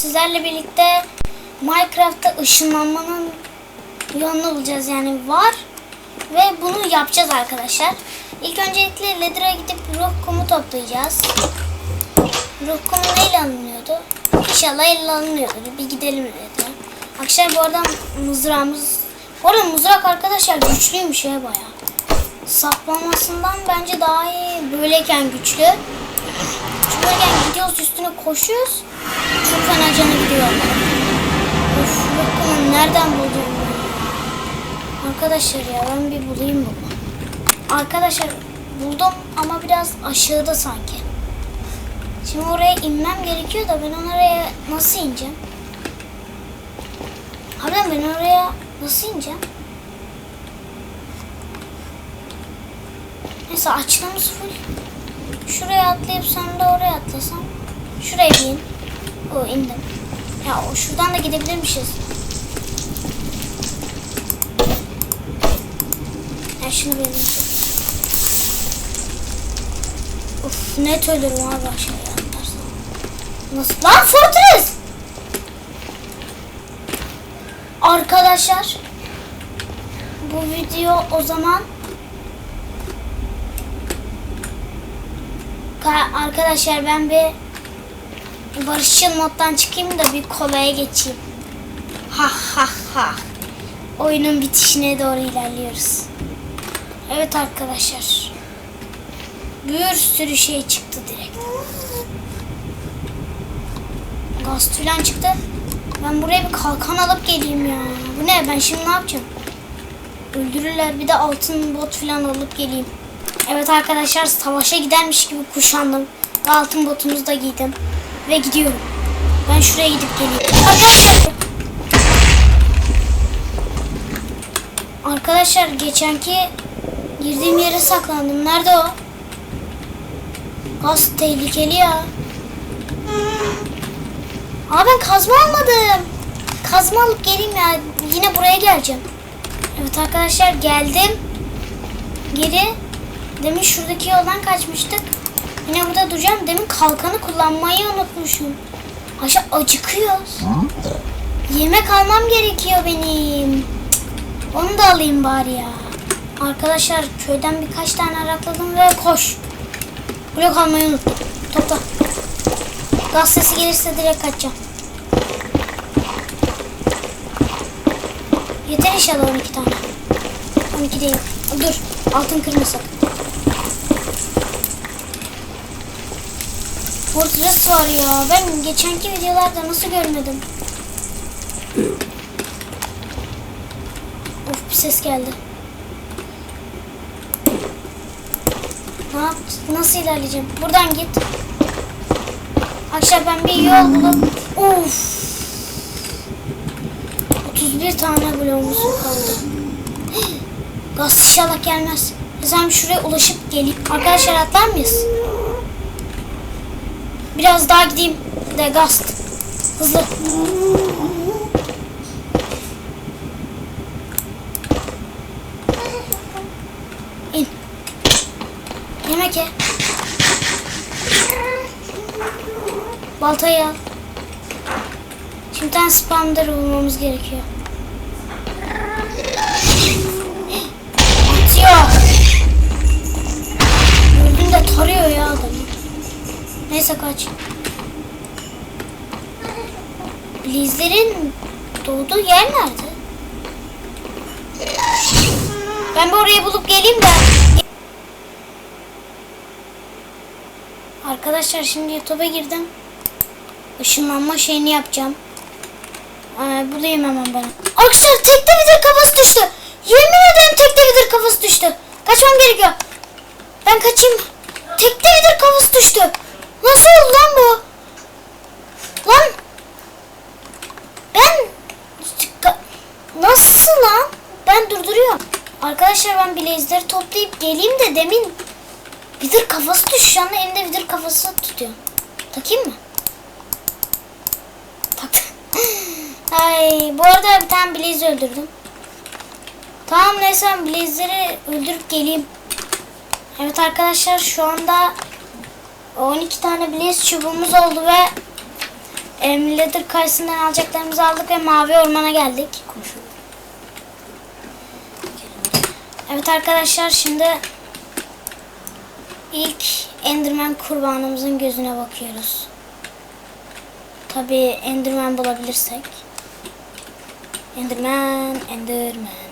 sizlerle birlikte Minecraft'ta ışınlanmanın yolunu bulacağız yani var ve bunu yapacağız arkadaşlar. İlk öncelikle Leather'a gidip ruh kumu toplayacağız. Ruh kumu neyle alınıyordu? İnşallah elle alınıyordur. Bir gidelim Leather'a. Arkadaşlar bu arada mızrağımız... Bu arada mızrak arkadaşlar güçlüymüş ya bayağı. Saplamasından bence daha iyi. Böyleyken güçlü. Gidiyoruz üstüne koşuyoruz. Çok fena canı gidiyor. Of bakın nereden buldum? Arkadaşlar ya ben bir bulayım bunu. Arkadaşlar buldum ama biraz aşağıda sanki. Şimdi oraya inmem gerekiyor da ben oraya nasıl ineceğim? Harbiden ben oraya nasıl ineceğim? Neyse açlığımız full. Şuraya atlayıp sonra da oraya atlasam. Şuraya bir in. O indim. Ya o şuradan da gidebilirmişiz. Ya şunu bir. Of net ölürüm abi aşağıya atlarsam. Nasıl? Lan Fortress! Arkadaşlar bu video o zaman Arkadaşlar ben bir barışçıl moddan çıkayım da bir kolaya geçeyim. Ha ha ha. Oyunun bitişine doğru ilerliyoruz. Evet arkadaşlar. Bir sürü şey çıktı direkt. Gaz falan çıktı. Ben buraya bir kalkan alıp geleyim ya. Bu ne? Ben şimdi ne yapacağım? Öldürürler. Bir de altın bot falan alıp geleyim. Evet arkadaşlar savaşa gidermiş gibi kuşandım. Altın botumu da giydim. Ve gidiyorum. Ben şuraya gidip geleyim. Arkadaşlar. Arkadaşlar geçenki girdiğim yere saklandım. Nerede o? Gaz tehlikeli ya. Aa ben kazma almadım. Kazma alıp geleyim ya. Yine buraya geleceğim. Evet arkadaşlar geldim. Geri. Demin şuradaki yoldan kaçmıştık. Yine burada duracağım. Demin kalkanı kullanmayı unutmuşum. Aşağı acıkıyoruz. Yemek almam gerekiyor benim. Onu da alayım bari ya. Arkadaşlar köyden birkaç tane arakladım ve koş. Blok almayı unuttum. Topla. Gaz sesi gelirse direkt kaçacağım. Yeter inşallah 12 tane. 12 değil. Dur. Altın kırmasak. Fortress var ya. Ben geçenki videolarda nasıl görmedim? Of bir ses geldi. Ne yap Nasıl ilerleyeceğim? Buradan git. Akşam ben bir yol bulup Of 31 tane bloğumuz kaldı. Gaz inşallah gelmez. Sen şuraya ulaşıp geleyim. Arkadaşlar atlar mıyız? Biraz daha gideyim de gaz. Hızlı. İn. Yemek ye. Baltayı al. Şimdi spawner bulmamız gerekiyor. Neyse kaç. Blizlerin doğduğu yer nerede? Ben bir orayı bulup geleyim de. Arkadaşlar şimdi YouTube'a girdim. Işınlanma şeyini yapacağım. Ee, bulayım hemen ben. Arkadaşlar tekte vidir kafası düştü. Yemin ederim tekte vidir kafası düştü. Kaçmam gerekiyor. Ben kaçayım. Tekte vidir kafası düştü. Nasıl oldu lan bu? Lan. Ben. Nasıl lan? Ben durduruyorum. Arkadaşlar ben bilezleri toplayıp geleyim de demin vidir kafası düştü. Şu elimde vidir kafası tutuyor. Takayım mı? Taktım. Ay bu arada bir tane Blaze öldürdüm. Tamam neyse ben Blaze'leri öldürüp geleyim. Evet arkadaşlar şu anda 12 tane Blaze çubuğumuz oldu ve em, Leather karşısından alacaklarımızı aldık ve mavi ormana geldik. Evet arkadaşlar şimdi ilk Enderman kurbanımızın gözüne bakıyoruz. Tabi Enderman bulabilirsek. Enderman, Enderman.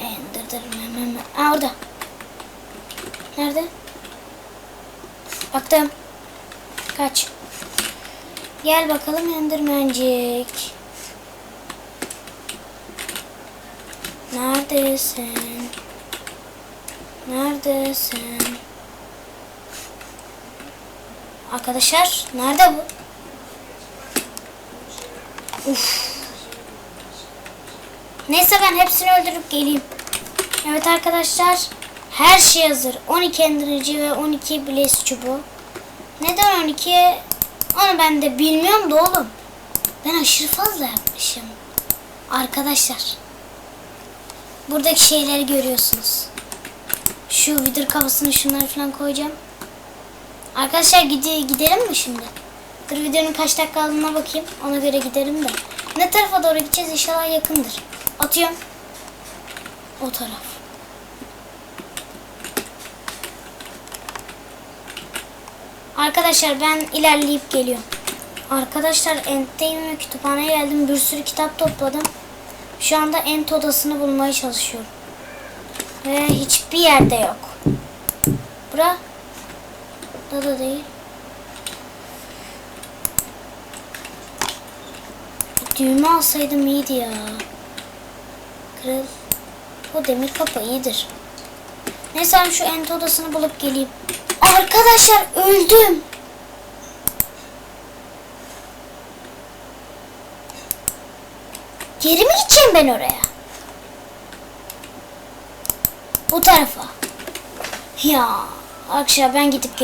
Enderman. Aa orada. Nerede? Baktım. Kaç. Gel bakalım Endermancik. Neredesin? Neredesin? Arkadaşlar nerede bu? Uf. Neyse ben hepsini öldürüp geleyim. Evet arkadaşlar her şey hazır. 12 endirici ve 12 blaze çubuğu. Neden 12? Onu ben de bilmiyorum da oğlum. Ben aşırı fazla yapmışım. Arkadaşlar. Buradaki şeyleri görüyorsunuz. Şu vidir kafasını şunları falan koyacağım. Arkadaşlar gide gidelim mi şimdi? Dur videonun kaç dakika aldığına bakayım. Ona göre gidelim de. Ne tarafa doğru gideceğiz inşallah yakındır. Atıyorum. O taraf. Arkadaşlar ben ilerleyip geliyorum. Arkadaşlar Ent'teyim ve kütüphaneye geldim. Bir sürü kitap topladım. Şu anda Ent odasını bulmaya çalışıyorum. Ve hiçbir yerde yok. Bura da da değil. Düğme alsaydım iyiydi ya. Kırıl. Bu demir kapı iyidir. Neyse şu ent odasını bulup geleyim. Arkadaşlar öldüm. Geri mi gideceğim ben oraya? Bu tarafa. Ya arkadaşlar ben gidip